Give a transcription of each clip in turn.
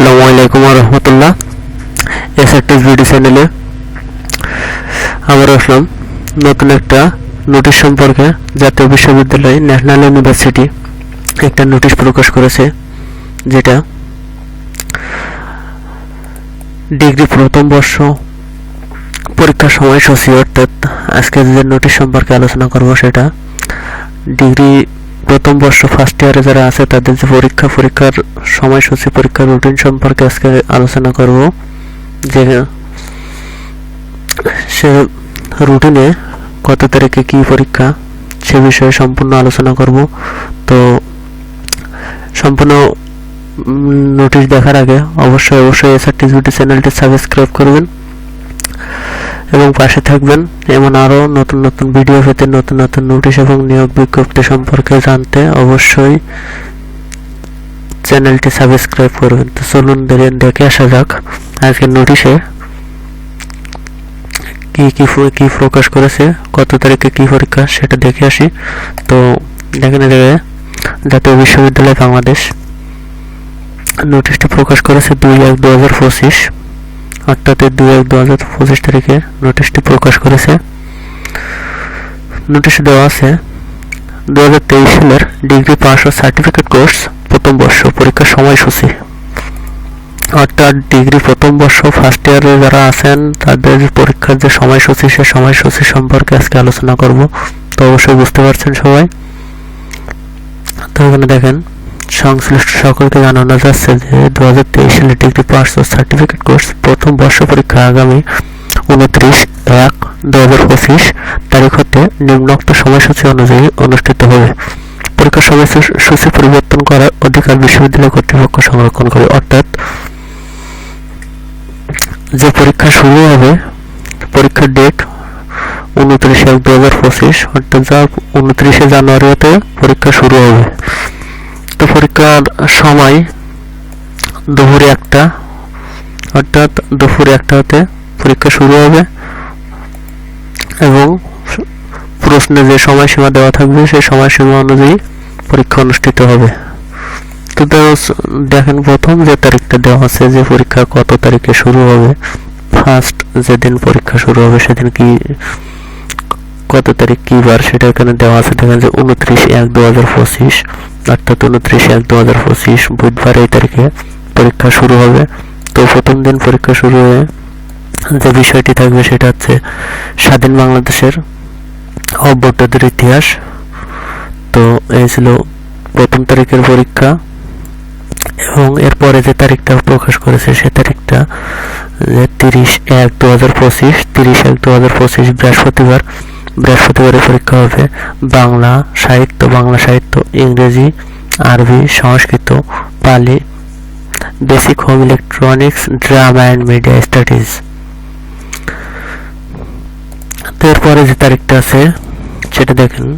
আসসালামু আলাইকুম রহমতুল্লাহ এসআরটিস ভিডিও চ্যানেলে আবার আসলাম। নতুন একটা নোটিশ সম্পর্কে জাতীয় বিশ্ববিদ্যালয় ন্যাশনাল ইউনিভার্সিটি একটা নোটিশ প্রকাশ করেছে, যেটা ডিগ্রি প্রথম বর্ষ পরীক্ষার সময়সূচি অর্থাৎ আজকে যে নোটিশ সম্পর্কে আলোচনা করব সেটা ডিগ্রি প্রথম বর্ষ ফার্স্ট ইয়ারে যারা আছে, তাদের যে পরীক্ষা, পরীক্ষার সময়সূচি, পরীক্ষার রুটিন সম্পর্কে আজকে আলোচনা করব। যে সে রুটিনে কত তারিখে কি পরীক্ষা, সে বিষয়ে সম্পূর্ণ আলোচনা করব। তো সম্পূর্ণ নোটিশ দেখার আগে অবশ্যই অবশ্যই এসআরটি জুটি চ্যানেলটি সাবস্ক্রাইব করবেন। এবং পাশে থাকবেন। এমন আরও নতুন নতুন ভিডিও পেতে নতুন নতুন নোটিশ এবং নিয়োগ বিজ্ঞপ্তি সম্পর্কে জানতে অবশ্যই চ্যানেলটি সাবস্ক্রাইব করবেন। তো চলুন দেখে- আসা যাক আজকের নোটিশে কি কি কি প্রকাশ করেছে, কত তারিখে কি পরীক্ষা সেটা দেখে আসি। তো দেখেন দেখে জাতীয় বিশ্ববিদ্যালয় বাংলাদেশ নোটিশটি প্রকাশ করেছে দুই এক দু হাজার পঁচিশ। এই দুই এক দু হাজার পঁচিশ তারিখে নোটিশটি প্রকাশ করেছে। নোটিশ দেওয়া আছে, দু হাজার তেইশ সালের ডিগ্রি পাস ও সার্টিফিকেট কোর্স, প্রথম বর্ষ পরীক্ষার সময়সূচি। অর্থাৎ ডিগ্রি প্রথম বর্ষ ফার্স্ট ইয়ারে যারা আছেন, তাদের পরীক্ষার যে সময়সূচি, সে সময়সূচি সম্পর্কে আজকে আলোচনা করব। তো অবশ্যই বুঝতে পারছেন সবাই। তো এখানে দেখেন সংশ্লিষ্ট সকলকে জানানো যাচ্ছে যে দু হাজার তেইশ সালে ডিগ্রি পাস ও সার্টিফিকেট কোর্স প্রথম বর্ষ পরীক্ষা আগামী উনত্রিশ এক দু হাজার পঁচিশ তারিখ হতে নিম্নোক্ত সময়সূচি অনুযায়ী অনুষ্ঠিত হবে। পরীক্ষার সময়সূচি পরিবর্তন করার অধিকার বিশ্ববিদ্যালয় কর্তৃপক্ষ সংরক্ষণ করে, অর্থাৎ যে পরীক্ষা শুরু হবে, পরীক্ষার ডেট উনত্রিশ এক দু হাজার পঁচিশ, অর্থাৎ যা উনত্রিশে জানুয়ারিতে পরীক্ষা শুরু হবে। পরীক্ষার সময় দুপুরে একটা, অর্থাৎ দুপুরে একটা হতে পরীক্ষা শুরু হবে এবং প্রশ্নে যে সময়সীমা দেওয়া থাকবে, সেই সময়সীমা অনুযায়ী পরীক্ষা অনুষ্ঠিত হবে। তো দেখেন প্রথম যে তারিখটা দেওয়া আছে, যে পরীক্ষা কত তারিখে শুরু হবে ফার্স্ট যেদিন পরীক্ষা শুরু হবে, সেদিন কি কত তারিখ কি বার সেটা এখানে দেওয়া আছে? দেখেন যে উনত্রিশ এক দু হাজার পঁচিশ, অর্থাৎ উনত্রিশ এক দু হাজার পঁচিশ, বুধবার এই তারিখে পরীক্ষা শুরু হবে। তো প্রথম দিন পরীক্ষা শুরু হয়ে যে বিষয়টি থাকবে সেটা হচ্ছে স্বাধীন বাংলাদেশের অভ্যুত্থানের ইতিহাস। তো এই ছিল প্রথম তারিখের পরীক্ষা এবং এরপরে যে তারিখটা প্রকাশ করেছে সে তারিখটা তিরিশ এক দু হাজার পঁচিশ, তিরিশ এক দু হাজার পঁচিশ বৃহস্পতিবার। বৃহস্পতিবারে পরীক্ষা হবে বাংলা সাহিত্য বাংলা সাহিত্য, ইংরেজি, আরবি, Sanskrit Pali basic home electronics, drama and media studies. এরপরে যে তারিখটা আছে, সেটা দেখেন।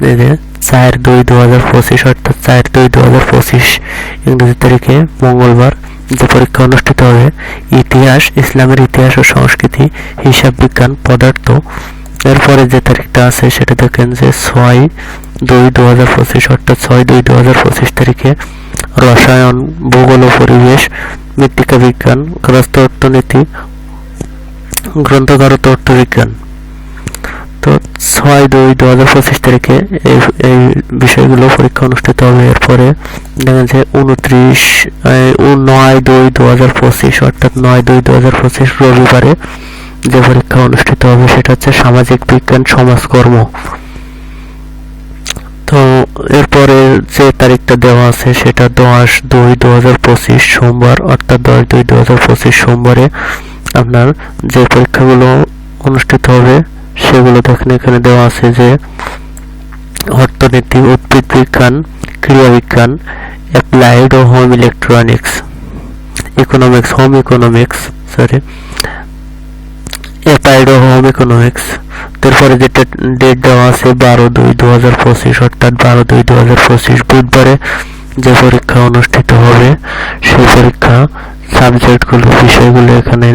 যে চার দুই দু হাজার পঁচিশ, অর্থাৎ চার দুই দু হাজার পঁচিশ ইংরেজি তারিখে মঙ্গলবার যে পরীক্ষা অনুষ্ঠিত হবে, ইতিহাস, ইসলামের ইতিহাস ও সংস্কৃতি, হিসাব বিজ্ঞান, পদার্থ এরপরে যে তারিখটা আছে সেটা দেখেন যে ছয় দুই দু হাজার পঁচিশ, অর্থাৎ ছয় দুই দু হাজার পঁচিশ তারিখে রসায়ন, ভূগোল ও পরিবেশ, মৃত্তিকা বিজ্ঞান, গ্রস্ত অর্থনীতি গ্রন্থকারত অর্থবিজ্ঞান। তো ছয় দুই দু হাজার পঁচিশ তারিখে এই এই বিষয়গুলো পরীক্ষা অনুষ্ঠিত হবে। এরপরে দেখা যায় উনত্রিশ নয় দুই দু হাজার পঁচিশ, অর্থাৎ নয় দুই দু হাজার পঁচিশ রবিবারে যে পরীক্ষা অনুষ্ঠিত হবে সেটা হচ্ছে সামাজিক বিজ্ঞান সমাজকর্ম। তো এরপরে যে তারিখটা দেওয়া আছে সেটা দশ দুই দু হাজার পঁচিশ সোমবার, অর্থাৎ দশ দুই দু হাজার পঁচিশ সোমবারে আপনার যে পরীক্ষাগুলো অনুষ্ঠিত হবে সেগুলো দেখেন এখানে দেওয়া আছে যে অর্থনীতি, উদ্ভিদ বিজ্ঞান ক্রিয়া বিজ্ঞান, অ্যাপ্লাইড ও home electronics, economics, home economics sorry applied ও হোম ইকোনমিক্স তারপরে যেটা ডেট দেওয়া আছে বারো দুই দু হাজার পঁচিশ, অর্থাৎ বারো দুই দু হাজার পঁচিশ বুধবারে যে পরীক্ষা অনুষ্ঠিত হবে, সেই পরীক্ষা সাবজেক্টগুলো বিষয়গুলো এখানে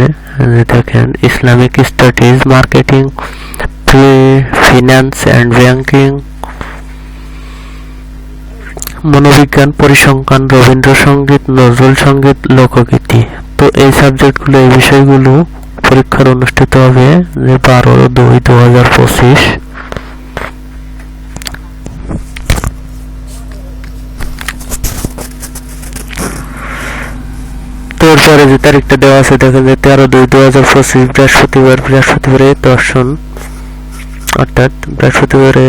দেখেন Islamic studies marketing finance and banking মনোবিজ্ঞান, পরিসংখ্যান রবীন্দ্রসঙ্গীত নজরুল সংগীত, লোকগীতি। তো এই সাবজেক্টগুলো এই বিষয়গুলো পরীক্ষার অনুষ্ঠিত হবে যে বারো দুই দু হাজার পঁচিশ। এরপরে যে তারিখটা দেওয়া আছে দেখেন যে তেরো দুই দু হাজার পঁচিশ, বৃহস্পতিবার, বৃহস্পতিবারে দর্শন অর্থাৎ বৃহস্পতিবারে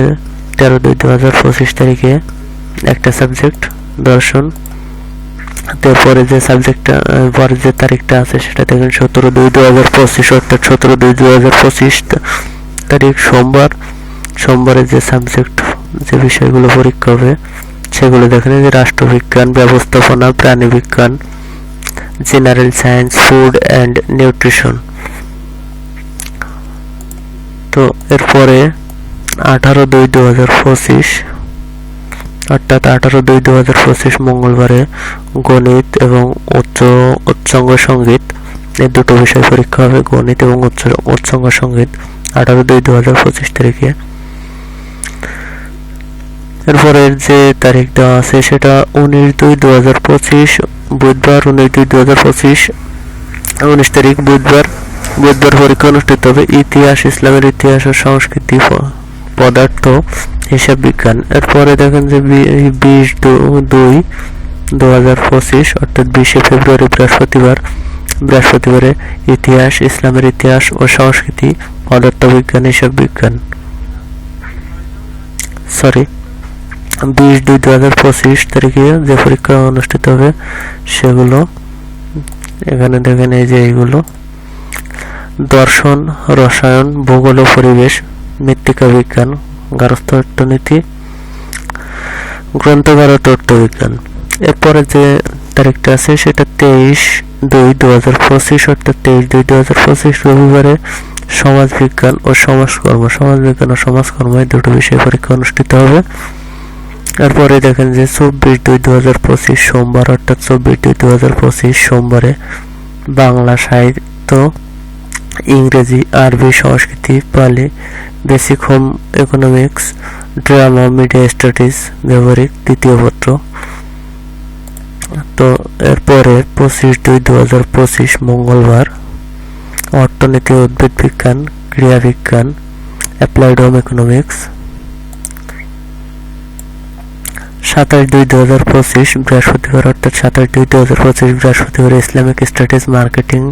তেরো দুই দু হাজার পঁচিশ তারিখে একটা সাবজেক্ট দর্শন তারপরে যে সাবজেক্টটা পরে যে তারিখটা আছে সেটা দেখেন সতেরো দুই দু হাজার পঁচিশ, অর্থাৎ সতেরো দুই দু হাজার পঁচিশ তারিখ সোমবার। সোমবারে যে সাবজেক্ট যে বিষয়গুলো পরীক্ষা হবে, সেগুলো দেখেন যে রাষ্ট্রবিজ্ঞান ব্যবস্থাপনা প্রাণীবিজ্ঞান general science food and nutrition তো এরপরে আঠারো দুই দু হাজার পঁচিশ অর্থাৎ আঠারো দুই দু হাজার পঁচিশ মঙ্গলবারে গণিত এবং উচ্চ উচ্চাঙ্গ সংগীত এই দুটো বিষয় পরীক্ষা হবে, গণিত এবং উচ্চ উচ্চাঙ্গ সংগীত আঠারো দুই দু হাজার পঁচিশ তারিখে। এরপরের যে তারিখ দেওয়া আছে সেটা উনিশ দুই দু হাজার পঁচিশ, বুধবার উনিশ দুই দু হাজার পঁচিশ, উনিশ তারিখ বুধবার বুধবার পরীক্ষা অনুষ্ঠিত হবে, ইতিহাস, ইসলামের ইতিহাস ও সংস্কৃতি পদার্থ হিসাব বিজ্ঞান। এরপরে দেখেন যে বিশ দুই দু হাজার পঁচিশ, অর্থাৎ বিশে ফেব্রুয়ারি বৃহস্পতিবার, বৃহস্পতিবারে ইতিহাস, ইসলামের ইতিহাস ও সংস্কৃতি পদার্থবিজ্ঞান হিসাব বিজ্ঞান। সরি বিশ দুই দু হাজার পঁচিশ তারিখে যে পরীক্ষা অনুষ্ঠিত হবে সেগুলো, এখানে দেখেন এই যে এইগুলো। দর্শন, রসায়ন, ভূগোল ও পরিবেশ মৃত্তিকা বিজ্ঞান গার্হস্থ্য অর্থনীতি গ্রন্থগার ও তথ্যবিজ্ঞান এরপরে যে তারিখটা আছে সেটা তেইশ দুই দু হাজার পঁচিশ, অর্থাৎ তেইশ দুই দু হাজার পঁচিশ রবিবারে সমাজ বিজ্ঞান ও সমাজকর্ম, সমাজ বিজ্ঞান ও সমাজকর্ম এই দুটো বিষয়ে পরীক্ষা অনুষ্ঠিত হবে। এরপরে দেখেন যে চব্বিশ দুই দু হাজার পঁচিশ সোমবার, অর্থাৎ চব্বিশ দুই দু হাজার পঁচিশ সোমবারে বাংলা সাহিত্য ইংরেজি, আরবি, সংস্কৃতি Pali basic home economics drama media studies ব্যবহারিক দ্বিতীয় পত্র। তো এরপরে পঁচিশ দুই দু হাজার পঁচিশ মঙ্গলবার, অর্থনীতি, উদ্ভিদ বিজ্ঞান, ক্রিয়া বিজ্ঞান অ্যাপ্লাইড হোম ইকোনমিক্স সাতাশ দুই দু হাজার পঁচিশ বৃহস্পতিবার, অর্থাৎ সাতাশ দুই দু হাজার পঁচিশ বৃহস্পতিবার Islamic studies marketing,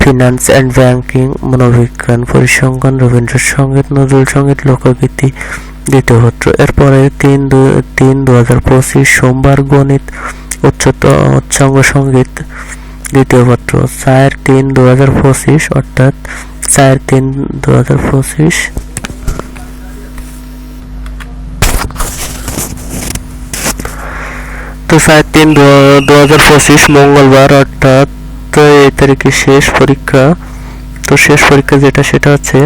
finance and banking, মনোবিজ্ঞান, পরিসংখ্যান রবীন্দ্রসঙ্গীত নজরুল সংগীত, লোকগীতি দ্বিতীয় পত্র এরপরে তিন দু তিন দু হাজার পঁচিশ সোমবার গণিত, উচ্চত উচ্চাঙ্গ সংগীত দ্বিতীয় পত্র চার তিন দু হাজার পঁচিশ, অর্থাৎ চার তিন দু হাজার পঁচিশ তো চার তিন দু হাজার পঁচিশ মঙ্গলবার অর্থাৎ এই তারিখে শেষ পরীক্ষা। তো শেষ পরীক্ষা যেটা, সেটা হচ্ছে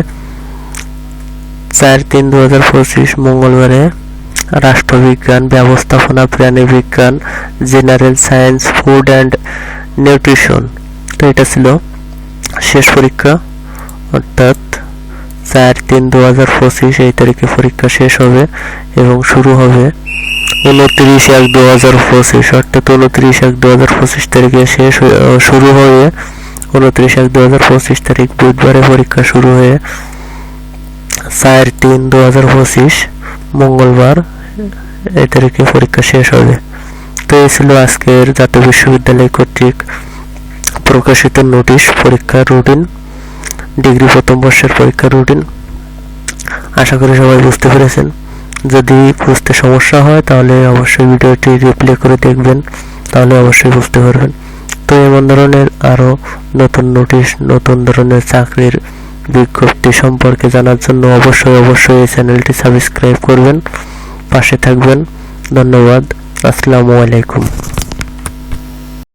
চার তিন দু হাজার পঁচিশ মঙ্গলবারে রাষ্ট্রবিজ্ঞান, ব্যবস্থাপনা প্রাণী বিজ্ঞান general science, food and nutrition. তো এটা ছিল শেষ পরীক্ষা। অর্থাৎ চার তিন দু হাজার পঁচিশ এই তারিখে পরীক্ষা শেষ হবে এবং শুরু হবে উনত্রিশ এক দু হাজার পঁচিশ, অর্থাৎ উনত্রিশ এক দু হাজার পঁচিশ তারিখে শেষ শুরু হয়ে উনত্রিশ এক দু হাজার পঁচিশ তারিখ বুধবারে পরীক্ষা শুরু হয়ে চার তিন দু হাজার পঁচিশ, মঙ্গলবার এই তারিখে পরীক্ষা শেষ হবে। তো এই ছিল আজকের জাতীয় বিশ্ববিদ্যালয় কর্তৃক প্রকাশিত নোটিশ, পরীক্ষার রুটিন, ডিগ্রি প্রথম বর্ষের পরীক্ষার রুটিন। আশা করি সবাই বুঝতে পেরেছেন। যদি বুঝতে সমস্যা হয়, তাহলে অবশ্যই ভিডিওটি রিপ্লে করে দেখবেন। তাহলে অবশ্যই বুঝতে পারবেন। তো এমন ধরনের আরও নতুন নোটিশ নতুন ধরনের চাকরির বিজ্ঞপ্তি সম্পর্কে জানার জন্য অবশ্যই অবশ্যই এই চ্যানেলটি সাবস্ক্রাইব করবেন, পাশে থাকবেন। ধন্যবাদ। আসসালামু আলাইকুম।